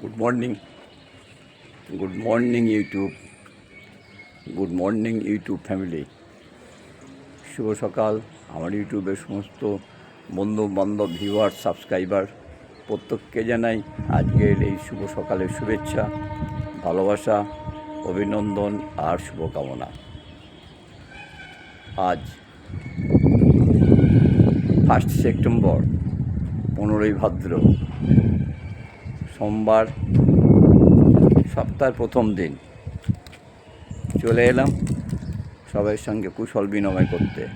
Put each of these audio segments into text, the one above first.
Good morning good morning YouTube good morning YouTube family শুভ সকাল। আমার ইউটিউবের সমস্ত বন্ধু বান্ধব ভিউয়ার সাবস্ক্রাইবার প্রত্যেককে জানাই আজকের এই শুভ সকালের শুভেচ্ছা, ভালোবাসা, অভিনন্দন আর শুভকামনা। আজ ফার্স্ট সেপ্টেম্বর পনেরোই ভাদ্র। সোমবার, সপ্তাহের প্রথম দিন। চলে এলাম সবাইয়ের সঙ্গে কুশল বিনিময় করতে।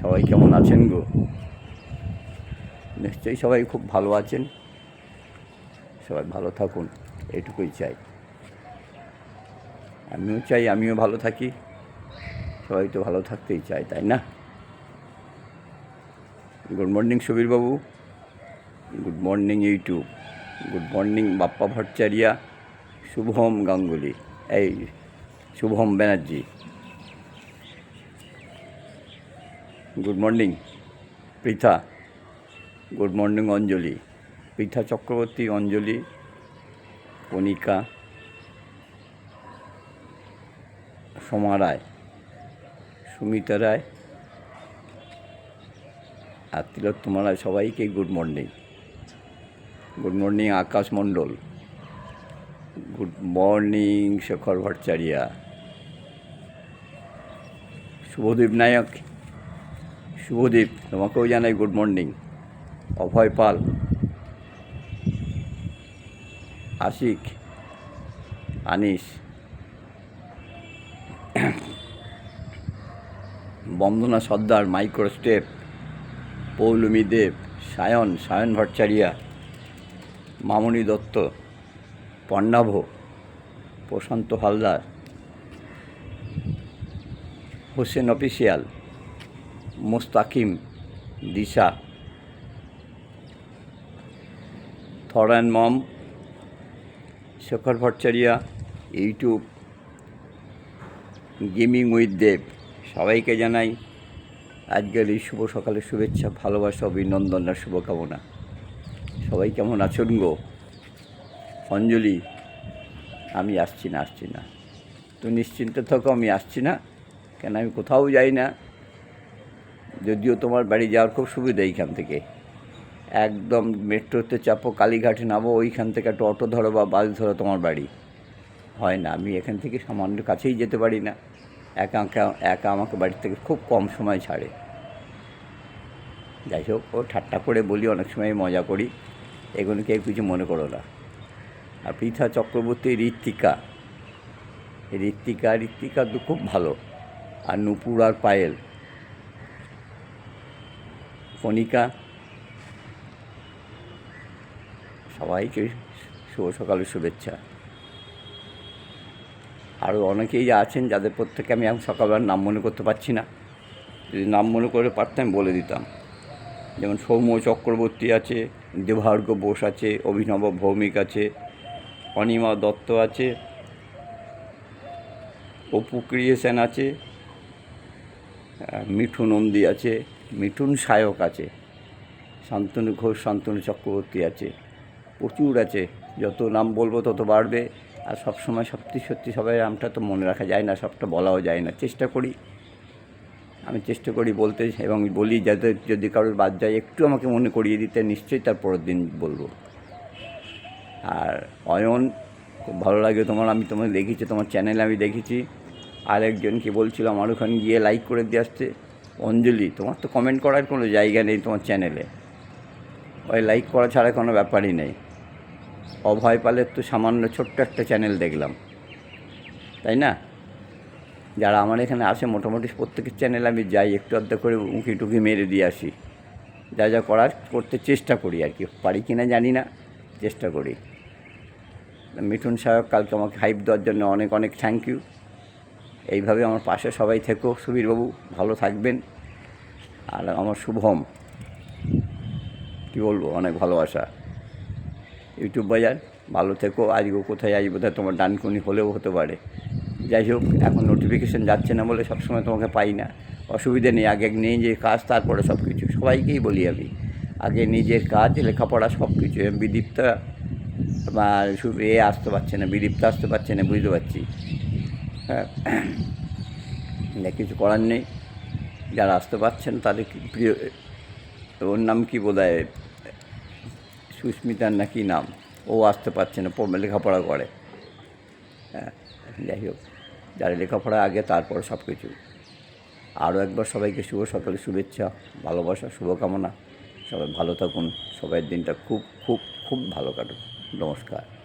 সবাই কেমন আছেন গো? নিশ্চয়ই সবাই খুব ভালো আছেন। সবাই ভালো থাকুন, এটুকুই চাই। আমিও চাই, আমিও ভালো থাকি। সবাই তো ভালো থাকতেই চায়, তাই না? Good morning সুবীরবাবু। Good morning YouTube. Good morning Bappa Bhattacharya Shubham Ganguly এই Shubham Banerjee good morning Pritha good morning Anjali Pritha Chakraborty Anjali Kanika Soma Roy Sumita Roy আর তিলোত্তমা রায় সবাইকে good morning good morning Akash Mondal good morning Shekhar Bhattacharya Shubhadeep Nayak Shubhadeep তোমাকেও জানাই good morning Abhay Pal Ashik Anis Bandana Sardar micro step Paulami Dev Sayan Sayan Bhattacharya Mamoni Dutta, পণ্যাভ, প্রশান্ত Haldar, Hossain official, Mostakim, Disha, থরান মম, Shekhar Bhattacharya, YouTube, gaming with Dev, সবাইকে জানাই আজকের এই শুভ সকালের শুভেচ্ছা, ভালোবাসা, অভিনন্দন আর শুভকামনা। সবাই কেমন আছেন গো? অঞ্জলি, আমি আসছি না আসছি না। তো নিশ্চিন্ত থাকো, আমি আসছি না। কেন, আমি কোথাও যাই না। যদিও তোমার বাড়ি যাওয়ার খুব সুবিধা এইখান থেকে। একদম মেট্রোতে চাপো, কালীঘাটে নামো, ওইখান থেকে একটা অটো ধরো বা বাস ধরো তোমার বাড়ি। হয় না, আমি এখান থেকে সামান্য কাছেই যেতে পারি না। একা একা আমাকে বাড়ি থেকে খুব কম সময় ছাড়ে। যাই হোক, ও ঠাট্টা করে বলি, অনেক সময় মজা করি। এগুলো কেউ কিছু মনে করো না। আর পৃথা চক্রবর্তী ঋত্বিকা। ঋত্বিকা ঋত্বিকা তো খুব ভালো। আর নুপুর আর পায়েল। কণিকা। সবাইকে শুভ সকালের শুভেচ্ছা। আরও অনেকেই আছেন যাদের প্রত্যেকে আমি এখন সকালবেলা নাম মনে করতে পারছি না। যদি নাম মনে করে পারতাম বলে দিতাম। যেমন সৌম্য চক্রবর্তী আছে দেবার্ঘ বোস আছে, অভিনব ভৌমিক আছে, অনিমা দত্ত আছে, অপু ক্রিয়েশন আছে মিঠু নন্দী আছে, মিঠুন সায়ক আছে, শান্তনু ঘোষ, শান্তনু চক্রবর্তী আছে, প্রচুর আছে, যত নাম বলব তত বাড়বে, আর সবসময় সত্যি সত্যি সবাই নামটা তো মনে রাখা যায় না, সবটা বলাও যায় না, চেষ্টা করি আমি চেষ্টা করি বলতে এবং বলি যাতে যদি কারোর বাদ যায়, একটু আমাকে মনে করিয়ে দিতে, নিশ্চয়ই তার পরের দিন বলব। আর অয়ন, খুব ভালো লাগে তোমার, আমি তোমার দেখেছি, তোমার চ্যানেলে আমি দেখেছি। আর একজনকে বলছিল, আমার ওখানে গিয়ে লাইক করে দিয়ে আসছে অঞ্জলি, তোমার তো কমেন্ট করার কোনো জায়গা নেই তোমার চ্যানেলে ওই লাইক করা ছাড়া কোনো ব্যাপারই নেই। অভয় পালের তো সামান্য ছোট্ট একটা চ্যানেল দেখলাম। তাই না? যারা আমার এখানে আসে, মোটামুটি প্রত্যেকের চ্যানেল আমি যাই, একটু আধটা করে উঁকি টুকি মেরে দিয়ে আসি। যা যা করার করতে চেষ্টা করি আর কি। পারি কি না জানি না, চেষ্টা করি। মিঠুন সাহেব, কালকে আমাকে হাইপ দেওয়ার জন্য অনেক অনেক থ্যাংক ইউ এইভাবে আমার পাশে সবাই থেকো সুবীরবাবু ভালো থাকবেন। আর আমার শুভম, কী বলব, অনেক ভালোবাসা। ইউটিউব বাজার, ভালো থেকো। আজকে কোথায় আজ বোধহয়, তোমার ডানকুনি হলেও হতে পারে। যাই হোক, এখন নোটিফিকেশান যাচ্ছে না বলে সবসময় তোমাকে পাই না। অসুবিধে নেই, আগে নিজের কাজ, তারপরে সব কিছু সবাইকেই বলি আমি, আগে নিজের কাজ, লেখাপড়া সব কিছু বিদীপ্তা বা এ আসতে পারছে না বিদীপ্ত আসতে পারছে না, বুঝতে পারছি। হ্যাঁ কিছু করার নেই। যারা আসতে পারছেন তাদের প্রিয়, ওর নাম কি বোধ হয় সুস্মিতার না কি নাম? ও আসতে পারছে না, পড়- লেখাপড়া করে। হ্যাঁ যাই হোক। যারা লেখাপড়া আগে, তারপর সব কিছু আরও একবার সবাইকে শুভ সকালে, শুভেচ্ছা, ভালোবাসা, শুভকামনা। সবাই ভালো থাকুন। সবাই দিনটা খুব খুব খুব ভালো কাটুক। নমস্কার।